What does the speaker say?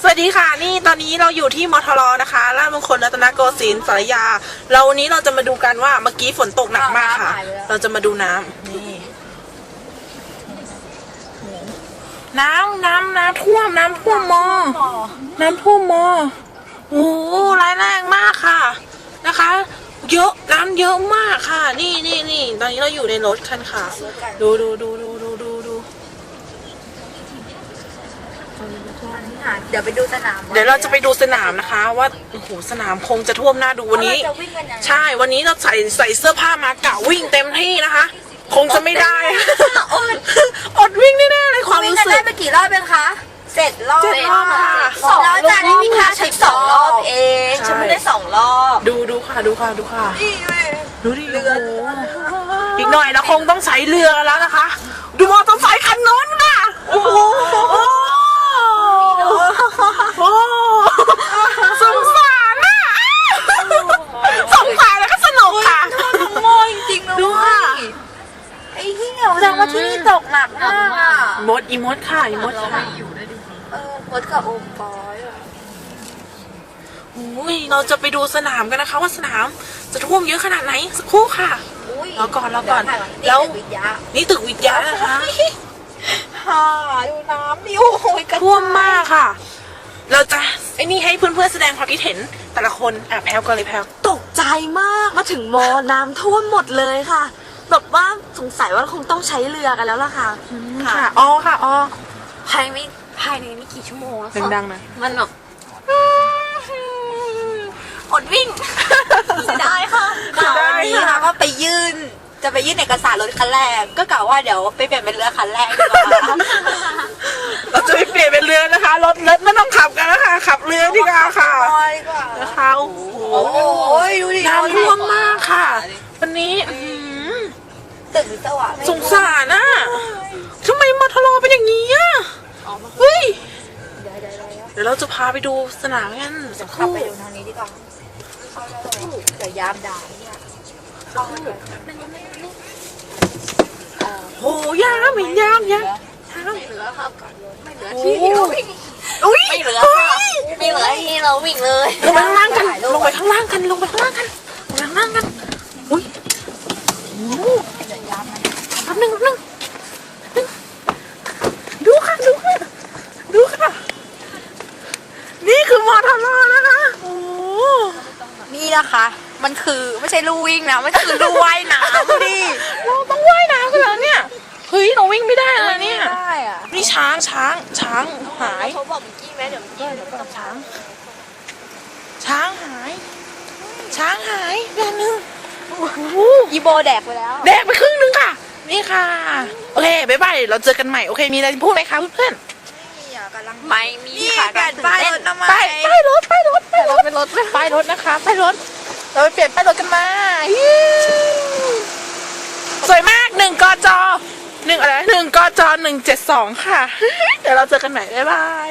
สวัสดีค่ะนี่ตอนนี้เราอยู่ที่มทรนะคะราชมงคลรัตนโกสินทร์สารยา เราวันนี้เราจะมาดูกันว่าเมื่อกี้ฝนตกหนักมากค่ะ เราจะมาดูน้ำนี่น้ำน้ำน้ำท่วมน้ำท่วมมอ น้ำท่วมมอโอ้โหร้ายแรงมากค่ะนะคะ เยอะน้ำเยอะมากค่ะ นี่นี่นี่ตอนนี้เราอยู่ในรถคันค่ะ ดูดูดูดูดูดูดู เดี๋ยวไปดูสนามเดี๋ยวเราจะไปดูสนามนะคะ ว่าโอ้โหสนามคงจะท่วมหน้าดูวันนี้เราจะวิ่งกันยังไงใช่วันนี้เราใส่ใส่เสื้อผ้ามากะวิ่งเต็มที่นะคะ คงจะไม่ได้อดอดวิ่งแน่ๆเลยความวิ่งรู้กันสึได้กไปกี่รอบเป็นคะเจ็ดรอบเจ็ดรอบค่ะสองแล้วจานนี้มีค่าใช้สองรอบเองใช่ฉันไม่ได้สองรอบดูดูค่ะดูค่ะดูค่ะนี่เว้ยดูดิเรือโอ้โหอีกหน่อยเราคงต้องใช้เรือแล้วนะคะ ดูมอเตอร์ไซค์คันโน้นค่ะโอ้โห ว่าที่นี่ตกหนักมากอะมดอีมดค่ะอีมดค่ะเออมดกับโอมปอยอะอุ้ยเราจะไปดูสนามกันนะคะ ว่าสนามจะท่วมเยอะขนาดไหนสักครู่ค่ะอุ้ยรอก่อนรอก่อนเดี๋ยวถ่ายก่อนแล้วนี่คือวิทยานี่ตึกวิทยานะคะฮ่าดูน้ำดิโอ้ยกระท่วมมากค่ะ เราจะไอ้นี่ให้เพื่อนๆแสดงความคิดเห็นแต่ละคนอะแพลวก็เลยแพลวตกใจมากมาถึงมอน้ำท่วมหมดเลยค่ะ แบบว่าสงสัยว่าคงต้องใช้เรือกันแล้วล่ะค่ะ ค่ะอ๋อค่ะอ๋อภายไม่ภายในไม่กี่ชั่วโมงแล้วค่ะดังๆนะ มันแบบอดวิ่งเสียดายค่ะวันนี้นะคะก็ไปยื่นจะไปยื่นเอกสารรถคันแรก ก็กะว่าเดี๋ยวไปเปลี่ยนเป็นเรือคันแรกดีกว่าเราจะไปเปลี่ยนเป็นเรือนะคะ รถรถไม่ต้องขับกันแล้วค่ะขับเรือดีกว่าค่ะดีกว่านะคะโอ้โหโอ้ยดูดิน้ำท่วมมากค่ะ วันนี้อื้อหือ ตึกหรือสว่างสงสารน่ะทำไมมอทรเป็นอย่างนี้อะเฮ้ยเดี๋ยวเราจะพาไปดูสนามกันสักคขับรู่ไปดูทางนี้ดีกว่าเดี๋ยวยามด่าเนี่ยโหยามเห็นยามยามไม่เหลือครับไม่เหลือโอ้ที่โหเราวิ่งอุ้ยไม่เหลือค่ะไม่เหลือที่เราวิ่งเลยลงไปข้างล่างกัน ลงไปข้างล่างกัน ลงไปข้างล่างกัน ลงไปข้างล่างกัน อุ้ยโอ้โหแป๊บนึงแป๊บนึงแป๊บนึงดูค่ะ ดูค่ะ ดูค่ะ นี่คือมอทรนะคะ โอ้โห นี่นะคะมันคือไม่ใช่ลู่วิ่งนะมันคือลู่ว่ายน้ำดิเราต้องว่ายน้ำกันแล้วเนี่ยเฮ้ยเราวิ่งไม่ได้เลยเนี่ยไม่ได้อะนี่ช้างช้างช้างหายเขาบอกเมื่อกี้ไหมเดี๋ยวเมื่อกี้เดี๋ยวกับช้าง ช้างหาย ช้างหายเดือนหนึงโอ้โหอีโบแดกไปแล้ว แดกไปครึ่งหนึงค่ะ นี่ค่ะ โอเคบ๊ายบายเราเจอกันใหม่โอเค มีอะไรจะพูดไหมคะเพื่อนไม่มีนี่ค่ะแปดป้ายรถทำไมๆป้ายป้ายรถป้ายรถป้ายรถป้ายรถป้ายรถนะคะป้ายรถ เราไปเปลี่ยนป้ายรถกันมาสวยมากหนึ่งกจหนึ่งอะไรหนึ่งกจหนึ่งเจ็ดสองค่ะ เดี๋ยวเราเจอกันใหม่บ๊ายบาย